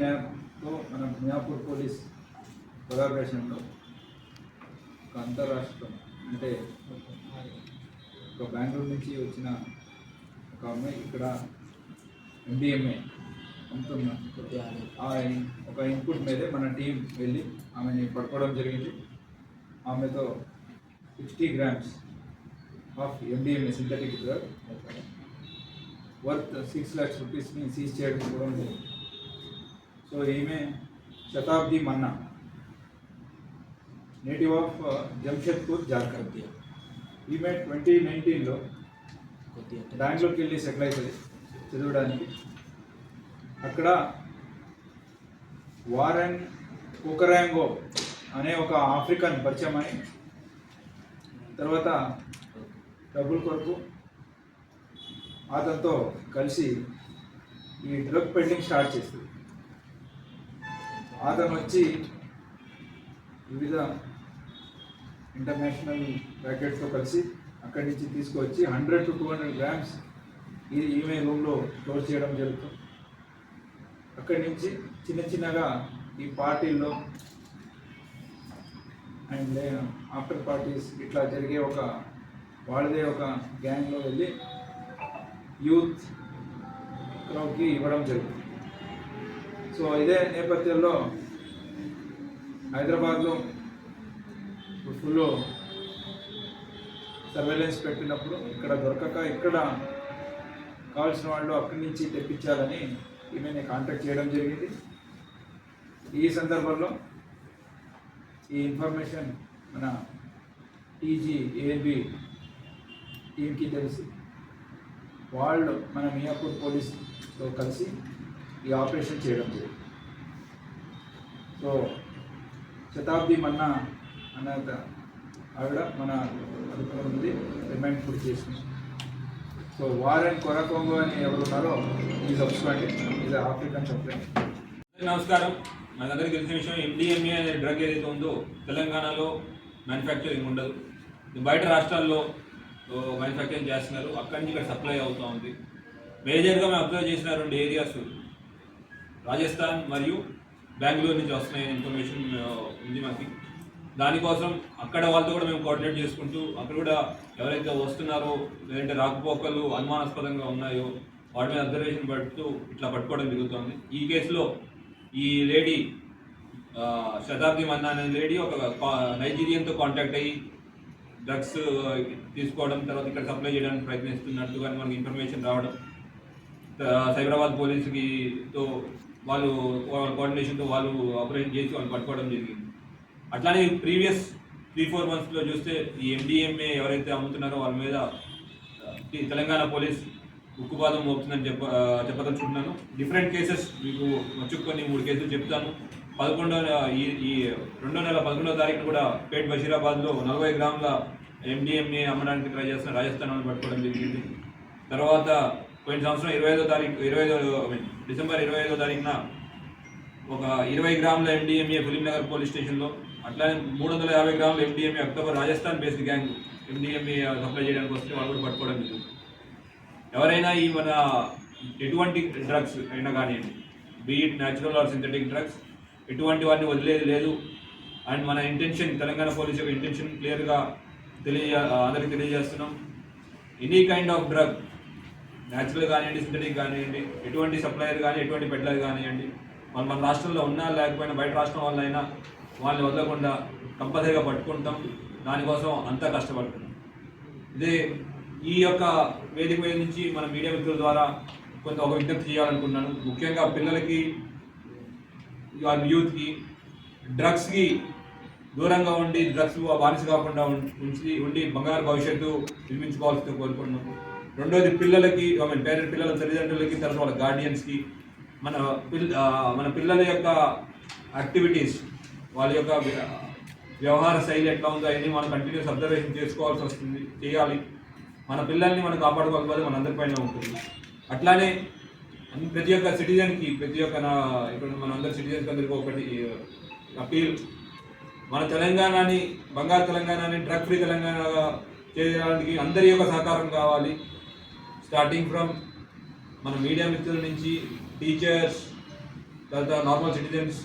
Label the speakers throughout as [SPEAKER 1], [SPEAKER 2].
[SPEAKER 1] న్యాబ్తో మన మియాపూర్ పోలీస్ కొలాబరేషన్లో ఒక అంతరాష్ట్రం అంటే ఒక బెంగళూరు నుంచి వచ్చిన ఒక అమ్మాయి ఇక్కడ ఎండిఎంఏ అమ్ముతున్న ఆ ఒక ఇన్పుట్ మీదే మన టీం వెళ్ళి ఆమెని పట్టుకోవడం జరిగింది. ఆమెతో sixty grams of MDMA synthetic drug worth six lakhs రూపీస్ని seize చేయడం కూడా జరిగింది. సో ఈమె శతాబ్ది మన్నా నేటివ్ ఆఫ్ జంషెద్పూర్ జార్ఖండ్. ఈమె ట్వంటీ నైన్టీన్లో బ్యాంగ్లూర్కి వెళ్ళి సెటిల్ అవుతుంది చదవడానికి. అక్కడ వారెన్ కుకరాంగో అనే ఒక ఆఫ్రికన్ పరిచయం అని తర్వాత డబ్బుల కొరకు అతనితో కలిసి ఈ డ్రగ్ పెండింగ్ స్టార్ట్ చేస్తుంది. అతను వచ్చి వివిధ ఇంటర్నేషనల్ ప్యాకెట్స్తో కలిసి అక్కడి నుంచి తీసుకొచ్చి hundred to two hundred grams ఈ ఈమె రూమ్లో స్టోర్ చేయడం జరుగుతుంది. అక్కడి నుంచి చిన్న చిన్నగా ఈ పార్టీల్లో అండ్ ఆఫ్టర్ పార్టీస్ ఇట్లా జరిగే ఒక వాళ్ళదే ఒక గ్యాంగ్లో వెళ్ళి యూత్ క్రౌడ్కి ఇవ్వడం జరుగుతుంది. సో ఇదే నేపథ్యంలో హైదరాబాద్లో ఫుల్ సర్వేలెన్స్ పెట్టినప్పుడు ఇక్కడ దొరకక ఇక్కడ కావాల్సిన వాళ్ళు అక్కడి నుంచి తెప్పించాలని ఈమెని కాంటాక్ట్ చేయడం జరిగింది. ఈ సందర్భంలో ఈ ఇన్ఫర్మేషన్ మన టీజీ ఏబి టీంకి తెలిసి వాళ్ళు మన మియాపూర్ పోలీస్తో కలిసి ఈ ఆపరేషన్ చేయడం జరిగింది. సో శతాబ్ది మన్నా అన్న ఆవిడ మన అదుపులో ఉంది రిమైండ్ పూర్తి చేసింది. సో వారెన్ కొరకొంగో అని ఎవరు ఉన్నారో ఈ సబ్స్క్రైబ్ ఇది ఆఫ్రికన్ సప్లై
[SPEAKER 2] నమస్కారం. దగ్గర తెలిసిన విషయం ఎండిఎంఏ అనే డ్రగ్ ఏదైతే ఉందో తెలంగాణలో మ్యానుఫ్యాక్చరింగ్ ఉండదు. బయట రాష్ట్రాల్లో మ్యానుఫ్యాక్చరింగ్ చేస్తున్నారు. అక్కడి నుంచి ఇక్కడ సప్లై అవుతూ ఉంది. మేజర్గా మేము అబ్జర్వ్ చేసిన రెండు ఏరియాస్ రాజస్థాన్ మరియు బెంగళూరు నుంచి వస్తున్నాయి ఇన్ఫర్మేషన్ ఉంది మాకు. దానికోసం అక్కడ వాళ్ళతో కూడా మేము కోఆర్డినేట్ చేసుకుంటూ అక్కడ కూడా ఎవరైతే వస్తున్నారో లేదంటే రాకపోకలు అనుమానాస్పదంగా ఉన్నాయో వాటి మీద అబ్జర్వేషన్ పడుతూ ఇట్లా పట్టుకోవడం జరుగుతుంది. ఈ కేసులో ఈ లేడీ శతాబ్ది మన్నా అనే లేడీ ఒక కా- నైజీరియన్తో కాంటాక్ట్ అయ్యి డ్రగ్స్ తీసుకోవడం తర్వాత ఇక్కడ సప్లై చేయడానికి ప్రయత్నిస్తున్నట్టుగా మనకి ఇన్ఫర్మేషన్ రావడం. సైబరాబాద్ పోలీసుకి తో వాళ్ళు కోఆర్డినేషన్తో వాళ్ళు ఆపరేషన్ చేసి వాళ్ళు పట్టుకోవడం జరిగింది. అట్లానే ప్రీవియస్ త్రీ ఫోర్ మంత్స్లో చూస్తే ఈ ఎండిఎంఏ ఎవరైతే అమ్ముతున్నారో వాళ్ళ మీద తెలంగాణ పోలీస్ ఉక్కుపాదం మోపుతుందని చెప్ప చెప్పదలుచుకుంటున్నాను డిఫరెంట్ కేసెస్ మీకు వచ్చుకొని మూడు కేసులు చెప్తాను. పదకొండో ఈ ఈ రెండో నెల పదకొండో తారీఖు కూడా పేట్ బషీరాబాద్లో నలభై గ్రాముల ఎండిఎంఏ అమ్మడానికి ట్రై చేస్తున్న రాజస్థాన్ వాళ్ళు పట్టుకోవడం జరిగింది. తర్వాత పోయిన సంవత్సరం ఇరవై ఐదో తారీఖు ఇరవై ఐదో ఐ మీన్ డిసెంబర్ ఇరవై ఐదో తారీఖున ఒక ఇరవై గ్రాముల ఎండిఎంఏ ఫిలింనగర్ పోలీస్ స్టేషన్లో అట్లానే మూడు వందల యాభై గ్రాముల MDMA October Rajasthan based gang MDMA supply చేయడానికి వస్తే వాళ్ళు కూడా పట్టుకోవడం జరుగుతుంది. ఎవరైనా ఈ మన ఎటువంటి డ్రగ్స్ అయినా కానివ్వండి be it natural or synthetic drugs ఎటువంటి వారిని వదిలేది లేదు. అండ్ మన ఇంటెన్షన్ తెలంగాణ పోలీస్ యొక్క ఇంటెన్షన్ క్లియర్గా తెలియ అందరికి తెలియజేస్తున్నాం. Any kind of drug natural కానివ్వండి సింథటిక్ కానివ్వండి ఎటువంటి సప్లయర్ కానీ ఎటువంటి పెడ్లర్ కానివ్వండి వాళ్ళు మన రాష్ట్రంలో ఉన్నా లేకపోయినా బయట రాష్ట్రం వాళ్ళైనా వాళ్ళని వదలకుండా కంపల్సరీగా పట్టుకుంటాం. దానికోసం అంతా కష్టపడుతున్నాం. ఇదే ఈ యొక్క వేదిక మీద నుంచి మన మీడియా మిత్రుల ద్వారా కొంత ఒక విజ్ఞప్తి చేయాలనుకున్నాను ముఖ్యంగా పిల్లలకి యూత్కి డ్రగ్స్కి దూరంగా ఉండి డ్రగ్స్ బానిస కాకుండా ఉం- ఉంచి ఉండి బంగారు భవిష్యత్తు నిర్మించుకోవాల్సిందిగా కోరుకుంటున్నాం. రెండోది పిల్లలకి ఐ మీన్ పేరెంట్ పిల్లల తల్లిదండ్రులకి తర్వాత వాళ్ళ గార్డియన్స్కి మన పిల్ మన పిల్లల యొక్క యాక్టివిటీస్ వాళ్ళ యొక్క వ్యవహార శైలి ఎట్లా ఉందో అవన్నీ మనం కంటిన్యూస్ అబ్జర్వేషన్ చేసుకోవాల్సి వస్తుంది చేయాలి. మన పిల్లల్ని మనం కాపాడుకోకపోతే మన అందరిపైన ఉంటుంది. అట్లానే ప్రతి ఒక్క సిటిజన్కి ప్రతి ఒక్క నా ఇప్పుడు మన అందరి సిటిజన్స్ అందరికీ ఒకటి అపీల్ మన తెలంగాణని బంగారు తెలంగాణని డ్రగ్ ఫ్రీ తెలంగాణగా చేయడానికి అందరి యొక్క సహకారం కావాలి. స్టార్టింగ్ ఫ్రమ్ మన మీడియా మిత్రుల నుంచి టీచర్స్ తర్వాత నార్మల్ సిటిజన్స్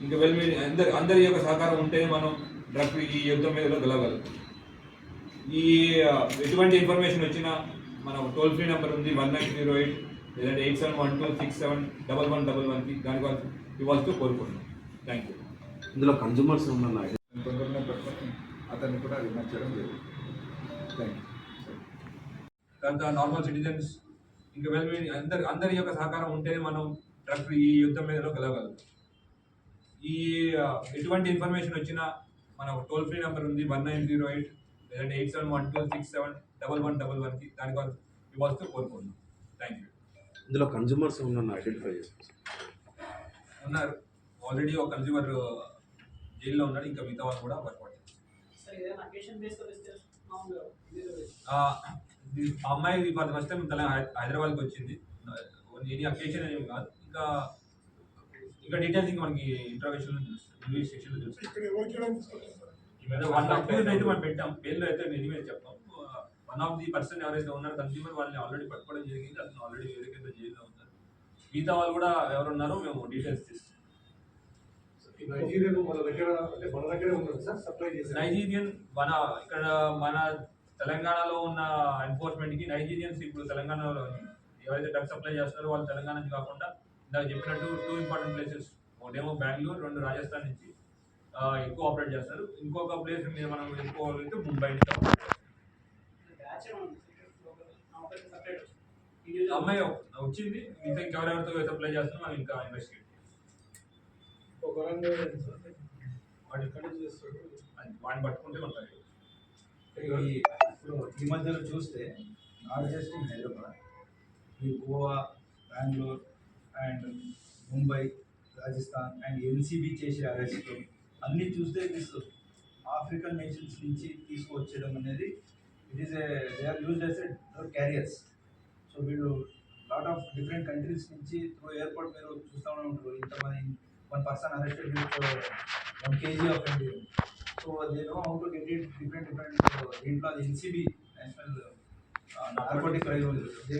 [SPEAKER 2] ఇంకా వెల్ అందరి అందరి యొక్క సహకారం ఉంటేనే మనం డ్రగ్ ఈ యుద్ధం మీద గెలవగలుగుతాం ఈ ఎటువంటి ఇన్ఫర్మేషన్ వచ్చినా మన టోల్ ఫ్రీ నెంబర్ ఉంది వన్ నైన్ జీరో ఎయిట్ లేదంటే eight seven one two six seven double one double వన్కి దానికి వాళ్ళు ఇవ్వాల్సి కోరుకుంటున్నాం. థ్యాంక్ యూ
[SPEAKER 3] ఇందులో కన్జ్యూమర్స్ ఉన్న
[SPEAKER 4] తొందరగా పెట్టుకొని అతన్ని కూడా రిమాండ్ చేయడం జరిగింది. థ్యాంక్ యూ
[SPEAKER 2] తర్వాత నార్మల్ సిటిజన్స్ ఇంకా వెల్ అందరి అందరి యొక్క సహకారం ఉంటేనే మనం డ్రగ్ ఈ యుద్ధం మీద గెలవగలుగుతాం ఈ ఎటువంటి ఇన్ఫర్మేషన్ వచ్చినా మన టోల్ ఫ్రీ నెంబర్ ఉంది వన్ నైన్ జీరో ఎయిట్ లేదంటే eight seven one two six seven double one double వన్కి దానికి ఇవ్వాల్సి కోరుకుంటున్నాం. థ్యాంక్ యూ
[SPEAKER 3] ఇందులో కన్జ్యూమర్స్ ఉన్న ఐడెంటిఫై చేస్తాం
[SPEAKER 2] ఉన్నారు. ఆల్రెడీ ఒక కన్జ్యూమర్ జైల్లో ఉన్నాడు. ఇంకా మిగతా వాళ్ళు కూడా వర్కౌట్
[SPEAKER 5] సరే
[SPEAKER 2] అమ్మాయి ఫర్ ఫస్ట్ టైం తన హైదరాబాద్కి వచ్చింది. ఎనీ అకేషన్ ఏమి కాదు. ఇంకా ఇంకా డీటెయిల్స్ ఇంకా మనకి ఇంట్రోగేషన్ ఇంగ్లీష్ సెక్షన్లో? వన్ ఆఫ్ అయితే మనం పెట్టాం. పేర్లు అయితే నేను మీద చెప్తాం వన్ ఆఫ్ ది పర్సన్ ఎవరైతే ఉన్నారో కన్స్యూమర్ వాళ్ళని ఆల్రెడీ పట్టుకోవడం జరిగింది. అతను ఆల్రెడీ వేరే కింద జైల్లో ఉన్నారు. మిగతా వాళ్ళు కూడా ఎవరు ఉన్నారో మేము డీటెయిల్స్ తీస్తాం.
[SPEAKER 6] ఈ నైజీరియన్ మన దగ్గర మన దగ్గరే ఉన్నాడు సార్ సప్లై చేశారు
[SPEAKER 2] నైజీరియన్ మన ఇక్కడ మన తెలంగాణలో ఉన్న ఎన్ఫోర్స్మెంట్కి నైజీరియన్స్ ఇప్పుడు తెలంగాణలో ఎవరైతే డ్రగ్ సప్లై చేస్తున్నారో వాళ్ళు తెలంగాణ నుంచి కాకుండా ఇందాక చెప్పినట్టు టూ ఇంపార్టెంట్ ప్లేసెస్ ఒకటేమో బెంగళూరు రెండు రాజస్థాన్ నుంచి ఎక్కువ ఆపరేట్ చేస్తారు. ఇంకొక ప్లేస్ మీద మనం వెళ్ళిపోవాలంటే ముంబై నుంచి అమ్మాయి వచ్చింది. ఇంకా ఇంకెవరెవరితో సప్లై చేస్తున్నారో మనం ఇంకా ఇన్వెస్టిగేట్ వాడిని పట్టుకుంటే మనకు
[SPEAKER 1] ఈ మధ్యలో చూస్తే నాట్ జస్ట్ ఇన్ హైదరాబాద్ ఈ Goa Bengaluru and Mumbai Rajasthan and NCB చేసే అరెస్ట్ అన్నీ చూస్తే దిస్ ఆఫ్రికన్ నేషన్స్ నుంచి తీసుకువచ్చడం అనేది it is a they are use as carriers so వీళ్ళు లాట్ ఆఫ్ డిఫరెంట్ కంట్రీస్ నుంచి త్రూ ఎయిర్పోర్ట్ మీరు చూస్తూనే ఉంటారు. ఇంతమంది one person arrested with one KG of India so they know how to get it different different దీంట్లో అది NCB national narcotic they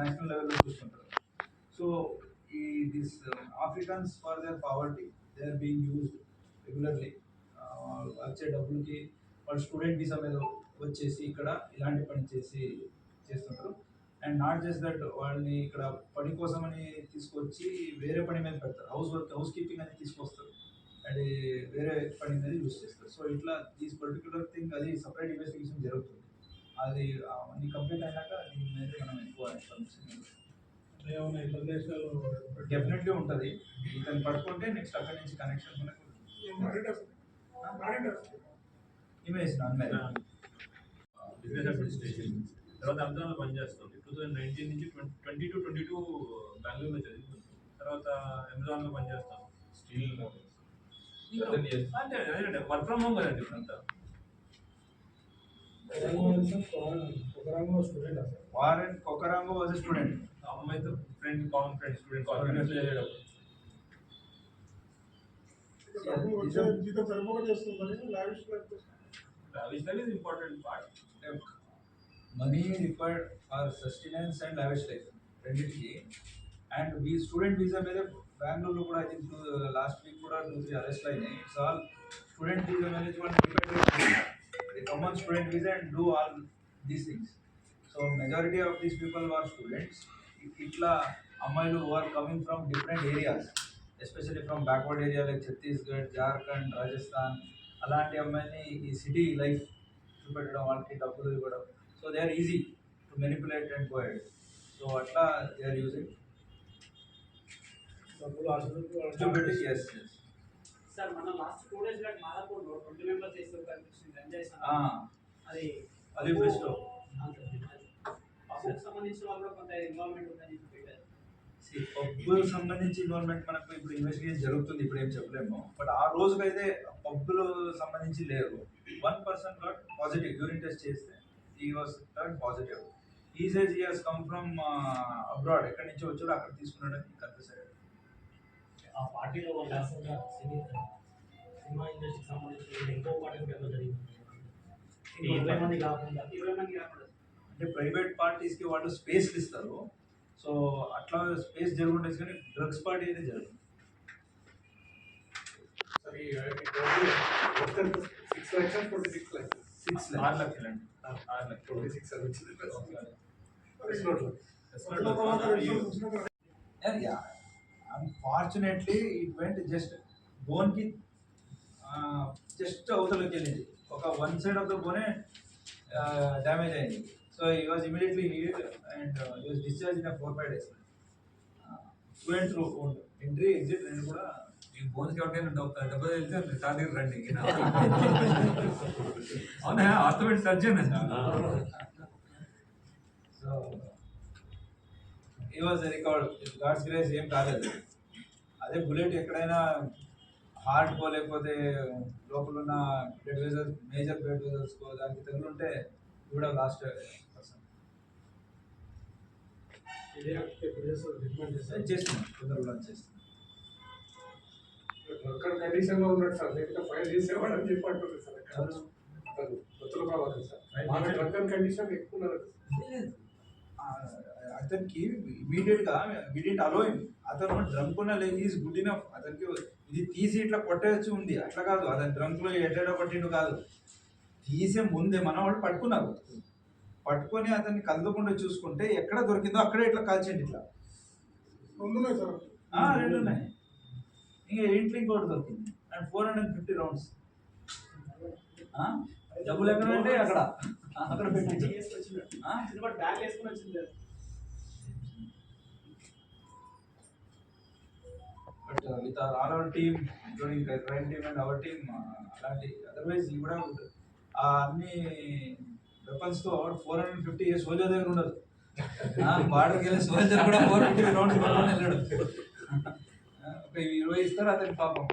[SPEAKER 1] national లెవెల్లో చూసుకుంటారు. సో ఈ this Africans for their poverty they are being used regularly వచ్చే డబ్బులకి వాళ్ళు student visa మీద వచ్చేసి ఇక్కడ ఇలాంటి పని చేసి చేస్తుంటారు. అండ్ నాట్ జస్ట్ దట్ వాళ్ళని ఇక్కడ పని కోసమని తీసుకొచ్చి వేరే పని మీద పెడతారు. హౌస్ వర్క్ హౌస్ కీపింగ్ అని తీసుకొస్తారు. అది వేరే పని మీద యూస్ చేస్తారు. సో ఇట్లా దీస్ పర్టికులర్ థింగ్ అది సపరేట్ ఇన్వెస్టిగేషన్ జరుగుతుంది. అది అన్ని కంప్లీట్ అయినాక దీని మీద మనం ఎక్కువ ఇన్ఫర్మేషన్ డెఫినెట్లీ ఉంటుంది. ఇతను పడుకుంటే నెక్స్ట్ అక్కడి నుంచి కనెక్షన్ మనకు image non marriage
[SPEAKER 2] business administration తర్వాత అమెజాన్లో పనిచేస్తాం టూ థౌసండ్ నైన్టీన్ నుంచి ట్వంటీ టు ట్వంటీ టూ బెంగళూరులో చదువుకుంటాం తర్వాత అమెజాన్లో పనిచేస్తాం. స్టీల్ అంటే అదే వర్క్ ఫ్రమ్ హోమ్ కదండి ఇప్పుడంతా
[SPEAKER 6] ఒక రంగంలో స్టూడెంట్ సార్
[SPEAKER 1] వారెన్ కొకరాంగో వాజ్ స్టూడెంట్
[SPEAKER 2] ఆ అమ్మాయితో ఫ్రెండ్ కామన్ ఫ్రెండ్ స్టూడెంట్ కాలేజ్లో చదివేటప్పుడు
[SPEAKER 6] డబ్బు వచ్చే జీతం సరిపోక చేస్తుంది lavish life
[SPEAKER 2] travel style is important part
[SPEAKER 1] money required for sustenance and lavish life రెండింటికి. అండ్ వీ స్టూడెంట్ వీసా మీద బెంగళూరులో కూడా ఐ థింక్ లాస్ట్ వీక్ కూడా టూ త్రీ అరెస్ట్ అయినాయి. It's all student visa management they come on student visa and do all these things so majority of these people are students ఇట్లా అమ్మాయిలు are coming from different areas especially from backward area like Chhattisgarh Jharkhand Rajasthan అలాంటి అమ్మాయిని ఈ city life చూపెట్టడం వాళ్ళకి డబ్బులు ఇవ్వడం so they are easy to manipulate and go head so అట్లా they are using as as
[SPEAKER 5] sir మన last two days back మాదాపూర్లో ట్వంటీ మెంబర్స్ చేస్తే కనిపించింది సార్ అది
[SPEAKER 1] అది
[SPEAKER 5] పబ్లిక్ సంబంధించిన వాళ్ళు కొంత ఇన్వాల్వ్మెంట్ ఉందని చెప్పి పెట్టారు.
[SPEAKER 1] పబ్బులకు సంబంధించి ఇన్వాల్వ్మెంట్ మనకు ఇప్పుడు ఇన్వెస్టిగేషన్ జరుగుతుంది ఇప్పుడు ఏం చెప్పలేము. బట్ ఆ రోజుకైతే పబ్బులు సంబంధించి లేరు. One person positive urine test చేస్తే. He was third positive he says he has come from abroad uh, ఎక్కడి నుంచి వచ్చాడో అక్కడ తీసుకున్నాడని కన్ఫ్యూస్ అయ్యాడు
[SPEAKER 7] ఆ పార్టీలో వాళ్ళు కాకుండా సినీ సినిమా ఇండస్ట్రీకి సంబంధించిన ఇంకో పార్టీ పేర్లు జరిగింది ఇంకో ఇరవై మంది కాకుండా
[SPEAKER 5] ఇరవై మంది కాకుండా
[SPEAKER 1] అంటే ప్రైవేట్ పార్టీస్కి వాళ్ళు స్పేస్లు ఇస్తారు సో అట్లా స్పేస్ జరుగుంటుంది కానీ డ్రగ్స్ పార్టీ అయితే జరుగుతుంది
[SPEAKER 6] సార్ ఈ six lakhs twenty six lakhs
[SPEAKER 1] six
[SPEAKER 2] ఆరు లక్షలు అండి
[SPEAKER 6] twenty six
[SPEAKER 1] unfortunately it went just బోన్కి just అవతలకి వెళ్ళింది. ఒక one side of the bone damage అయింది. So he was immediately heed and he was discharge in four five days student through entry exit రెండు కూడా
[SPEAKER 8] ఈ బోన్స్కి ఎవరికైనా డబ్బు డబ్బు వెళ్తే సార్ దగ్గర రండి. అవునా? Orthopaedic surgeon
[SPEAKER 1] so he was recovered God's grace ఏం కాలేదు. అదే బుల్లెట్ ఎక్కడైనా హార్ట్ కో లేకపోతే లోపల ఉన్న blood vessels major blood vessels కో దానికి తగులుంటే కూడా లాస్ట్ పర్సన్. చేస్తున్నాం. తొందరగా చేస్తున్నాం
[SPEAKER 6] లో ఉన్నాడు సార్. లేకపోతే ఫైల్ చేసేవాడు అని చెప్పి అంటున్నారు సార్. కొత్తలో ప్రభాకర్ సార్. డ్రగ్ కండిషన్ ఎక్కువ ఉన్నారు
[SPEAKER 1] అతనికి ఇమీడియట్గా ఇమీడియట్ అలో అతను డ్రంక్ ఉన్న లేదు ఈజ్ గుడ్ ఇనఫ్ అతనికి ఇది తీసి ఇట్లా కొట్టేసి ఉంది. అట్లా కాదు. అతను డ్రంక్లో ఎట్లా కొట్టిండు కాదు. తీసే ముందే మన వాళ్ళు పట్టుకున్నారు. పట్టుకొని అతన్ని కదలకుండా చూసుకుంటే ఎక్కడ దొరికిందో అక్కడే ఇట్లా కాల్చండి ఇట్లా.
[SPEAKER 6] ఉన్నాయి సార్.
[SPEAKER 1] రెండు ఉన్నాయి. ఇంకా ఎయిట్ లింక్ ఒకటి దొరికింది. And four hundred fifty rounds. డబ్బులు ఎక్కడ అంటే అక్కడ. అక్కడ పెట్టి
[SPEAKER 5] బ్యాగ్ వేసుకుని వచ్చింది
[SPEAKER 1] but with our all our team including crime team and our team అలాంటి అదర్వైజ్ ఇవి కూడా ఉంటుంది. ఆ అన్ని వెపన్స్తో four hundred fifty a soldier దగ్గర ఉండదు. బార్డర్కి వెళ్ళే సోల్జర్ కూడా ఫోర్ ఫిఫ్టీ రౌండ్స్ వెళ్ళాడు. ఒక ఇరవై ఇస్తారు అతనికి పాపం